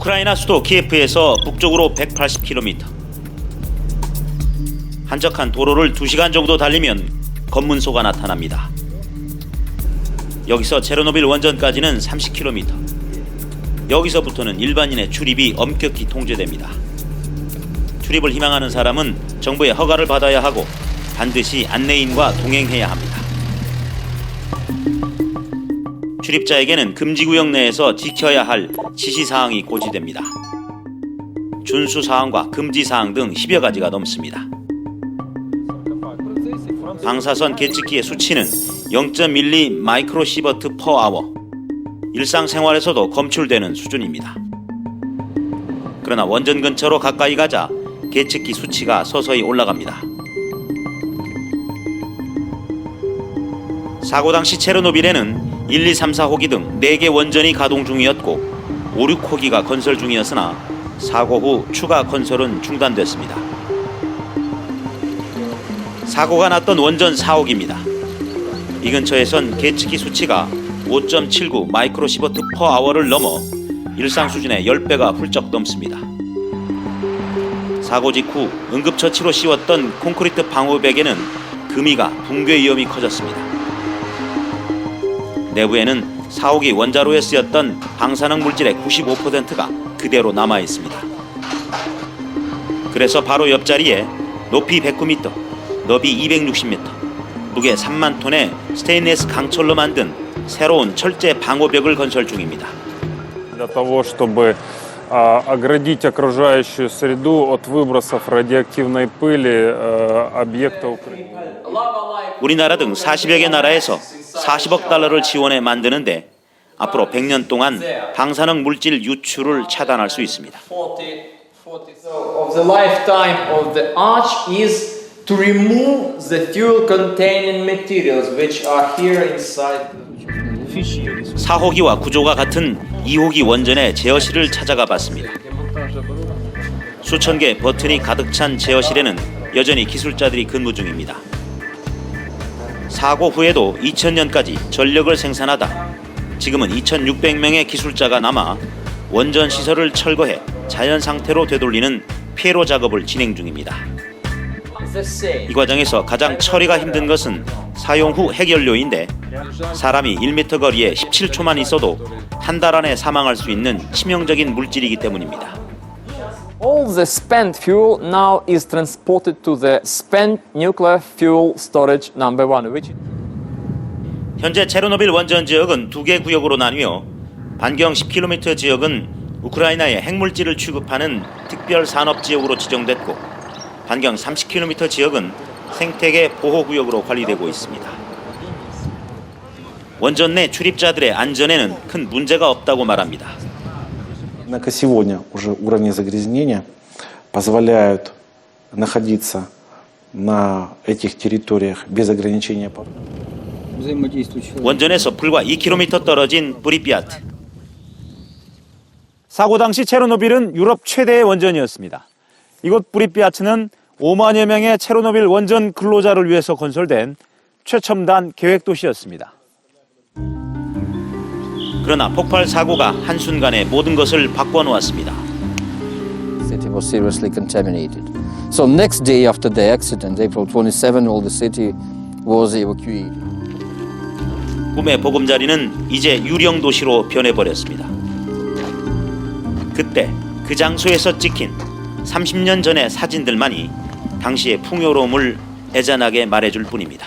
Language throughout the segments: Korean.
우크라이나 수도 키예프에서 북쪽으로 180km. 한적한 도로를 2시간 정도 달리면 검문소가 나타납니다. 여기서 체르노빌 원전까지는 30km. 여기서부터는 일반인의 출입이 엄격히 통제됩니다. 출입을 희망하는 사람은 정부의 허가를 받아야 하고 반드시 안내인과 동행해야 합니다. 출입자에게는 금지 구역 내에서 지켜야 할 지시 사항이 고지됩니다. 준수 사항과 금지 사항 등 10여 가지가 넘습니다. 방사선 계측기의 수치는 0.12 마이크로시버트 퍼 아워. 일상생활에서도 검출되는 수준입니다. 그러나 원전 근처로 가까이 가자 계측기 수치가 서서히 올라갑니다. 사고 당시 체르노빌에는 1, 2, 3, 4호기 등 4개 원전이 가동 중이었고 5, 6호기가 건설 중이었으나 사고 후 추가 건설은 중단됐습니다. 사고가 났던 원전 4호기입니다. 이 근처에선 계측기 수치가 5.79 마이크로시버트 퍼 아워를 넘어 일상 수준의 10배가 훌쩍 넘습니다. 사고 직후 응급처치로 씌웠던 콘크리트 방호벽에는 금이가 붕괴 위험이 커졌습니다. 내부에는 4호기 원자로에 쓰였던 방사능 물질의 95%가 그대로 남아 있습니다. 그래서 바로 옆자리에 높이 109m, 너비 260m, 무게 3만 톤의 스테인리스 강철로 만든 새로운 철제 방호벽을 건설 중입니다. для того, чтобы а, оградить окружающую среду от выбросов радиоактивной пыли э, объекта укрепления. 우리나라 등 40여 개 나라에서 40억 달러를 지원해 만드는데 앞으로 100년 동안 방사능 물질 유출을 차단할 수 있습니다. 40, 40. So of the lifetime of the arch is to remove the fuel containing materials which are here inside. 4호기와 구조가 같은 2호기 원전의 제어실을 찾아가 봤습니다. 수천 개 버튼이 가득 찬 제어실에는 여전히 기술자들이 근무 중입니다. 사고 후에도 2000년까지 전력을 생산하다 지금은 2600명의 기술자가 남아 원전 시설을 철거해 자연 상태로 되돌리는 폐로 작업을 진행 중입니다. 이 과정에서 가장 처리가 힘든 것은 사용 후 핵연료인데 사람이 1m 거리에 17초만 있어도 한 달 안에 사망할 수 있는 치명적인 물질이기 때문입니다. All the spent fuel now is transported to the spent nuclear fuel storage number one, which 현재 체르노빌 원전 지역은 두 개 구역으로 나뉘어 반경 10km 지역은 우크라이나의 핵물질을 취급하는 특별 산업 지역으로 지정됐고 반경 30km 지역은 생태계 보호 구역으로 관리되고 있습니다. 원전 내 출입자들의 안전에는 큰 문제가 없다고 말합니다. Однако сегодня уже уровни загрязнения позволяют находиться на этих территориях без ограничения по 원전에서 불과 2km 떨어진 브리피아트. 사고 당시 체르노빌은 유럽 최대의 원전이었습니다. 이곳 브리피아트는 5만여 명의 체르노빌 원전 근로자를 위해서 건설된 최첨단 계획 도시였습니다. 그러나 폭발 사고가 한순간에 모든 것을 바꿔 놓았습니다. city was seriously contaminated. So next day after the accident, April 27, all the city was evacuated. 꿈의 보금자리는 이제 유령 도시로 변해버렸습니다. 그때 그 장소에서 찍힌 30년 전의 사진들만이 당시의 풍요로움을 애잔하게 말해줄 뿐입니다.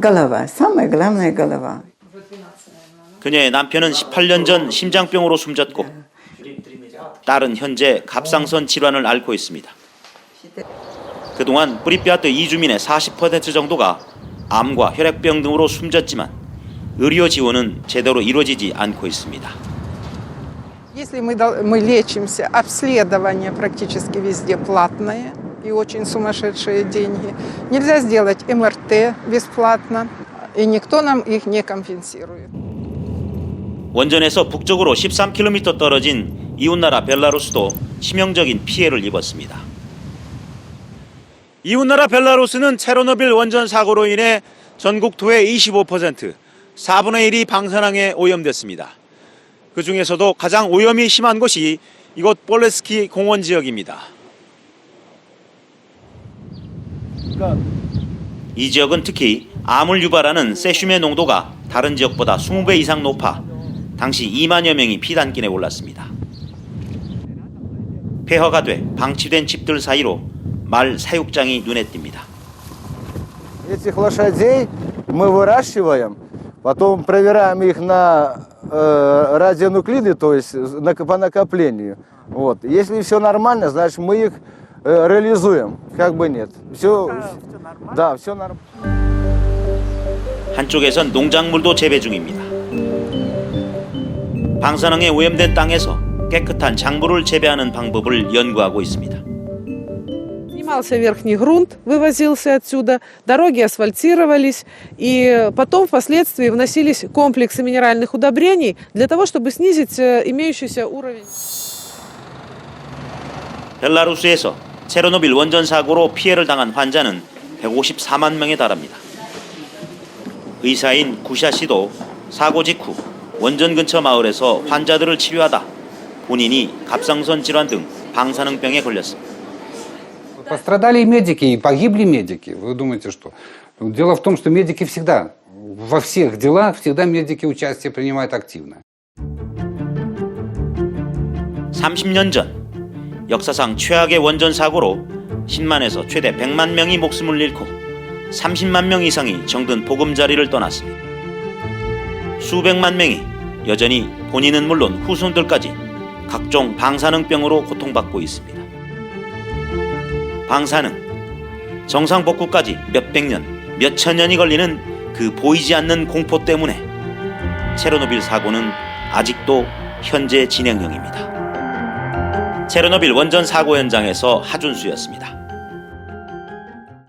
голова, самое главное голова. 그녀의 남편은 18년 전 심장병으로 숨졌고 딸은 현재 갑상선 질환을 앓고 있습니다. 그동안 브리피아트 이주민의 40% 정도가 암과 혈액병 등으로 숨졌지만 의료 지원은 제대로 이루어지지 않고 있습니다. Если мы, дол- мы лечимся, обследование практически везде платное и очень сумасшедшие деньги. Нельзя сделать МРТ бесплатно, и никто нам их не компенсирует. 원전에서 북쪽으로 13km 떨어진 이웃나라 벨라루스도 치명적인 피해를 입었습니다. 이웃나라 벨라루스는 체르노빌 원전 사고로 인해 전국 토의 25%, 4분의 1이 방사능에 오염됐습니다. 그 중에서도 가장 오염이 심한 곳이 이곳 볼레스키 공원 지역입니다. 이 지역은 특히 암을 유발하는 세슘의 농도가 다른 지역보다 20배 이상 높아 당시 2만여 명이 피단길에 올랐습니다. 폐허가 돼 방치된 집들 사이로 말 사육장이 눈에 띕니다. Этих лошадей мы выращиваем, потом проверяем их на э, радионуклиды, то есть на- по накоплению. Вот. Если все нормально, значит мы их э, реализуем. Как бы нет. Все, да, все нормально. 한쪽에선 농작물도 재배 중입니다. 방사능에 오염된 땅에서 깨끗한 작물을 재배하는 방법을 연구하고 있습니다. Снимался верхний грунт, вывозился отсюда, дороги асфальтировались, и потом впоследствии вносились комплексы минеральных удобрений для того, чтобы снизить э, имеющийся уровень. 벨라루스에서 체르노빌 원전 사고로 피해를 당한 환자는 154만 명에 달합니다. 의사인 구샤 씨도 사고 직후 원전 근처 마을에서 환자들을 치료하다 본인이 갑상선 질환 등 방사능병에 걸렸습니다. Пострадали и медики, и погибли медики. Вы думаете, что? Дело в том, что медики всегда, во всех делах, всегда медики участие принимают активно. 30년 전 역사상 최악의 원전 사고로 10만에서 최대 100만 명이 목숨을 잃고 30만 명 이상이 정든 보금자리를 떠났습니다. 수백만 명이 여전히 본인은 물론 후손들까지 각종 방사능병으로 고통받고 있습니다. 방사능 정상 복구까지 몇백 년, 몇천 년이 걸리는 그 보이지 않는 공포 때문에 체르노빌 사고는 아직도 현재 진행형입니다. 체르노빌 원전 사고 현장에서 하준수였습니다.